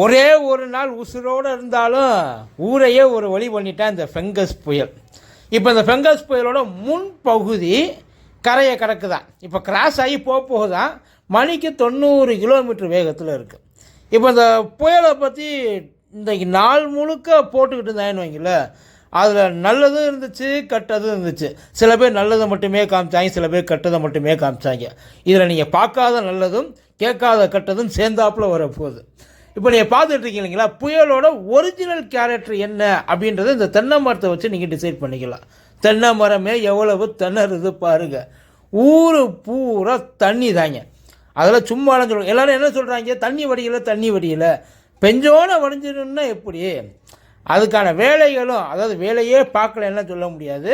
ஒரே ஒரு நாள் உசுரோடு இருந்தாலும் ஊரையே ஒரு வழி பண்ணிட்டேன் இந்த ஃபெங்கஸ் புயல். இப்போ இந்த ஃபெங்கஸ் புயலோட முன் பகுதி கரையை கிடக்குதான் இப்போ கிராஸ் ஆகி போக போகுதான் மணிக்கு தொண்ணூறு கிலோமீட்டர் வேகத்தில் இருக்குது இப்போ இந்த புயலை பற்றி இன்றைக்கி நாள் முழுக்க போட்டுக்கிட்டு இருந்தாங்கன்னு வைங்கள அதில் நல்லதும் இருந்துச்சு கெட்டதும் இருந்துச்சு. சில பேர் நல்லதை மட்டுமே காமிச்சாங்க சில பேர் கெட்டதை மட்டுமே காமிச்சாங்க. இதில் நீங்கள் பார்க்காத நல்லதும் கேட்காத கெட்டதும் சேர்ந்தாப்புல வரப்போகுது. இப்போ நீங்கள் பார்த்துட்டு இருக்கீங்க இல்லைங்களா? புயலோட ஒரிஜினல் கேரக்டர் என்ன அப்படின்றத இந்த தென்னை மரத்தை வச்சு நீங்கள் டிசைட் பண்ணிக்கலாம். தென்னை மரமே எவ்வளவு திணறுது பாருங்க. ஊர் பூரா தண்ணி தாங்க. அதெல்லாம் சும்மா சொல்லுவாங்க. எல்லோரும் என்ன சொல்கிறாங்க தண்ணி வடியலை தண்ணி வடியலை. பெஞ்சோன வடிஞ்சிடும்னா எப்படி? அதுக்கான வேலைகளும் அதாவது வேலையே பார்க்கலன்னா சொல்ல முடியாது.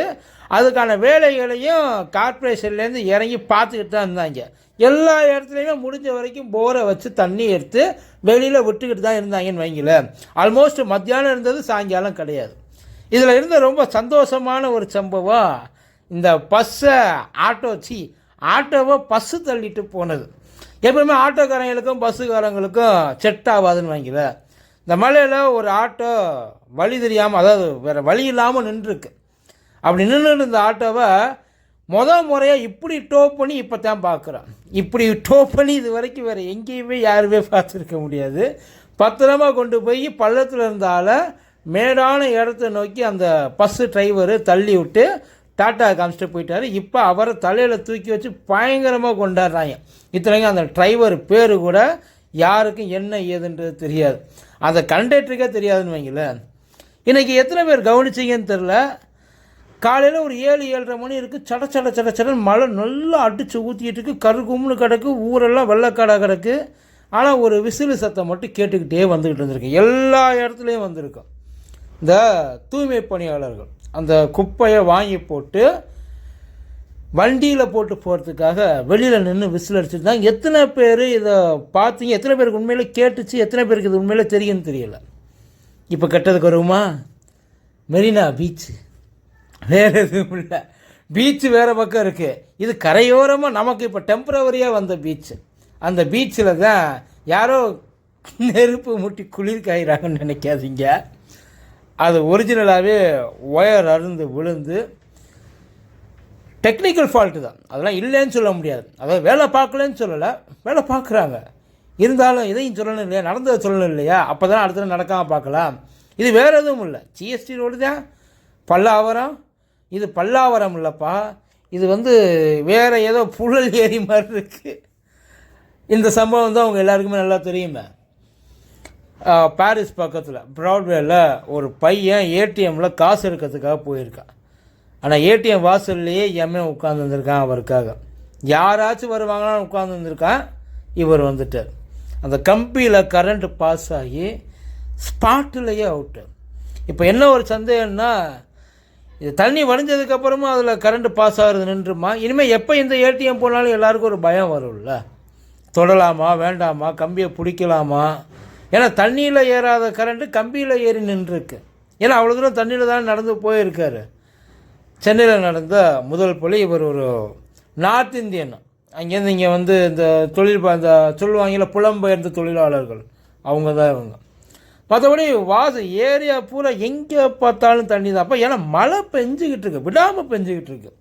அதுக்கான வேலைகளையும் கார்ப்பரேஷன்லேருந்து இறங்கி பார்த்துக்கிட்டு தான் இருந்தாங்க. எல்லா இடத்துலையுமே முடிஞ்ச வரைக்கும் போரை வச்சு தண்ணி எடுத்து வெளியில் விட்டுக்கிட்டு தான் இருந்தாங்கன்னு வைங்களேன். ஆல்மோஸ்ட் மத்தியானம் இருந்தது சாயங்காலம் கிடையாது. இதில் இருந்த ரொம்ப சந்தோஷமான ஒரு சம்பவம் இந்த பஸ்ஸை ஆட்டோ சி ஆட்டோவை பஸ்ஸு தள்ளிட்டு போனது. எப்பவுமே ஆட்டோக்காரங்களுக்கும் பஸ்ஸுக்காரங்களுக்கும் செட் ஆகாதுன்னு வைங்கள இந்த மலையில் ஒரு ஆட்டோ வழி தெரியாமல் அதாவது வேறு வழி இல்லாமல் நின்றுருக்கு. அப்படி நின்று இருந்த ஆட்டோவை மொதல் முறையாக இப்படி டோ பண்ணி இப்போ தான் பார்க்குறோம் இப்படி டோ பண்ணி இது வரைக்கும் வேறு எங்கேயுமே யாருமே பார்த்துருக்க முடியாது. பத்திரமா கொண்டு போய் பள்ளத்தில் இருந்தால மேடான இடத்த நோக்கி அந்த பஸ்ஸு டிரைவரு தள்ளி விட்டு டாட்டா காமிச்சிட்டு போயிட்டாரு. இப்போ அவரை தலையில் தூக்கி வச்சு பயங்கரமாக கொண்டாடுறாங்க. இத்தனைக்கும் அந்த டிரைவர் பேர் கூட யாருக்கும் என்ன ஏதுன்றது தெரியாது. அந்த கண்டக்டருக்கே தெரியாதுன்னு வைங்களேன். இன்றைக்கி எத்தனை பேர் கவனிச்சிங்கன்னு தெரில காலையில் ஒரு ஏழு ஏழரை மணி இருக்குது சட சட சட சடன்னு மழை நல்லா அடித்து ஊற்றிக்கிட்டு இருக்கு. கரு கும்னு கிடக்கு ஊரெல்லாம் வெள்ளக்காடாக கிடக்கு. ஆனால் ஒரு விசிறு சத்தம் மட்டும் கேட்டுக்கிட்டே வந்துக்கிட்டு இருந்திருக்கு. எல்லா இடத்துலையும் வந்திருக்கும் இந்த தூய்மை பணியாளர்கள் அந்த குப்பையை வாங்கி போட்டு வண்டியில் போட்டு போகிறதுக்காக வெளியில் நின்று விசில் அடிச்சுட்டு தான் எத்தனை பேர் இதை பார்த்தீங்க? எத்தனை பேருக்கு உண்மையிலே கேட்டுச்சு? எத்தனை பேருக்கு இது உண்மையிலே தெரியும்னு தெரியல. இப்போ கெட்டதுக்கு வருமா மெரினா பீச்சு வேறு எதுவும் இல்லை. பீச்சு வேறு பக்கம் இருக்குது இது கரையோரமாக நமக்கு இப்போ டெம்பரவரியாக வந்த பீச்சு அந்த பீச்சில் தான் யாரோ நெருப்பு முட்டி குளிர் காயிறாங்கன்னு நினைக்காதீங்க. அது ஒரிஜினலாகவே ஒயர் அருந்து விழுந்து டெக்னிக்கல் ஃபால்ட்டு தான். அதெல்லாம் இல்லைன்னு சொல்ல முடியாது. அதாவது வேலை பார்க்கலன்னு சொல்லலை. வேலை பார்க்குறாங்க. இருந்தாலும் இதையும் சொல்லணும் இல்லையா நடந்ததை சொல்லணும் இல்லையா அப்போ தான் அடுத்த நடக்காமல் பார்க்கலாம். இது வேறு எதுவும் இல்லை. ஜிஎஸ்டி ரோடு தான். பல்லாவரம். இது பல்லாவரம் இல்லைப்பா. இது வந்து வேறு ஏதோ புழல் ஏரி மாதிரி இருக்குது இந்த சம்பவம் தான் அவங்க எல்லாருக்குமே நல்லா தெரியுமே. பாரிஸ் பக்கத்தில் ப்ராட்வேல ஒரு பையன் ஏடிஎம்மில் காசு எடுக்கிறதுக்காக போயிருக்கான். ஆனால் ஏடிஎம் வாசல்லையே எம்ஏ உட்காந்துருந்துருக்கான் அவருக்காக. யாராச்சும் வருவாங்களான்னு உட்காந்துருந்துருக்கான் இவர் வந்துட்டார். அந்த கம்பியில் கரண்ட் பாஸ் ஆகி ஸ்பாட்டிலேயே அவுட்டு இப்போ என்ன ஒரு சந்தேகம்னா இது தண்ணி வடிஞ்சதுக்கப்புறமும் அதில் கரண்ட் பாஸ் ஆகிறது நின்றுமா? இனிமேல் எப்போ இந்த ஏடிஎம் போனாலும் எல்லாருக்கும் ஒரு பயம் வரும்ல. தொடலாமா வேண்டாமா கம்பியை பிடிக்கலாமா? ஏன்னா தண்ணியில் ஏறாத கரண்ட்டு கம்பியில் ஏறி நின்றுருக்கு. ஏன்னா அவ்வளோ தூரம் தண்ணியில் தான் நடந்து போயிருக்காரு. சென்னையில் நடந்த முதல் புலி இவர் ஒரு நார்த் இந்தியன். அங்கேருந்து இங்கே வந்து இந்த தொழில் அந்த இந்த சொல்லுவாங்கல்ல புலம்பெயர்ந்த தொழிலாளர்கள். அவங்க தான் இவங்க. மற்றபடி வாசு ஏரியா பூரா எங்கே பார்த்தாலும் தண்ணி தான் அப்போ ஏன்னா மழை பெஞ்சிக்கிட்டு இருக்கு. விடாமல் பெஞ்சிக்கிட்டு இருக்கு.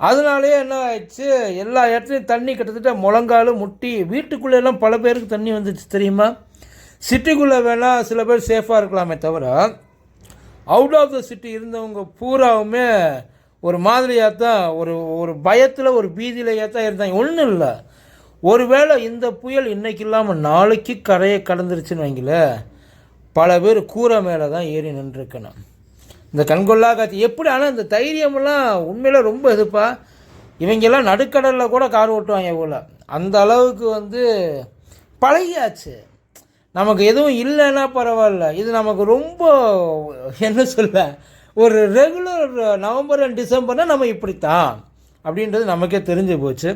அதனாலேயே என்ன ஆயிடுச்சு? எல்லா இடத்துலையும் தண்ணி கிட்டத்தட்ட முழங்காலு முட்டி வீட்டுக்குள்ளெல்லாம் பல பேருக்கு தண்ணி வந்துச்சு தெரியுமா? சிட்டிக்குள்ளே வேணால் சில பேர் சேஃபாக இருக்கலாமே தவிர அவுட் ஆஃப் த சிட்டி இருந்தவங்க பூராவுமே ஒரு மாதிரியாக தான் ஒரு ஒரு பயத்தில் ஒரு பீதியிலேயே தான் இருந்தாங்க. ஒன்றும் இல்லை. ஒருவேளை இந்த புயல் இன்னைக்கு இல்லாமல் நாளைக்கு கரையை கடந்துருச்சுன்னு வைங்களேன் பல பேர் கூரை மேலே தான் ஏறி நின்றுருக்கணும். இந்த கண்கொள்ளா காட்சி எப்படி? ஆனால் இந்த தைரியமெல்லாம் உண்மையில் ரொம்ப இதுப்பா. இவங்கெல்லாம் நடுக்கடலில் கூட கார் ஓட்டுவாங்க போல். அந்த அளவுக்கு வந்து பழகியாச்சு. நமக்கு எதுவும் இல்லைன்னா பரவாயில்ல. இது நமக்கு ரொம்ப என்ன சொல்ல ஒரு ரெகுலர் நவம்பர் அண்ட் டிசம்பர்னால் நம்ம இப்படித்தான் அப்படின்றது நமக்கே தெரிஞ்சு போச்சு.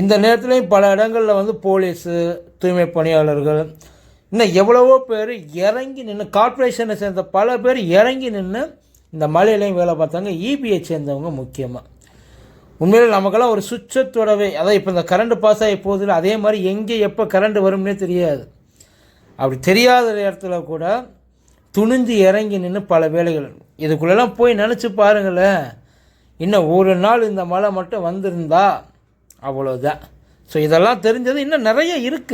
இந்த நேரத்துலையும் பல இடங்களில் வந்து போலீஸு தூய்மை பணியாளர்கள் இன்னும் எவ்வளவோ பேர் இறங்கி நின்று கார்ப்பரேஷனை சேர்ந்த பல பேர் இறங்கி நின்று இந்த மலையிலையும் வேலை பார்த்தாங்க. இபிஐ சேர்ந்தவங்க முக்கியமாக உண்மையில் நமக்கெல்லாம் ஒரு சுவிட்சத்தோடவே அதான் இப்போ இந்த கரண்ட் பாஸ் ஆகி போகுதுல அதே மாதிரி எங்கே எப்போ கரண்ட் வரும்னே தெரியாது. அப்படி தெரியாத இடத்துல கூட துணிஞ்சு இறங்கி நின்று பல வேலைகள். இதுக்குள்ளெல்லாம் போய் நினச்சி பாருங்களேன். இன்னும் ஒரு நாள் இந்த மழை மட்டும் வந்திருந்தா அவ்வளோதான் ஸோ இதெல்லாம் தெரிஞ்சது இன்னும் நிறைய இருக்குது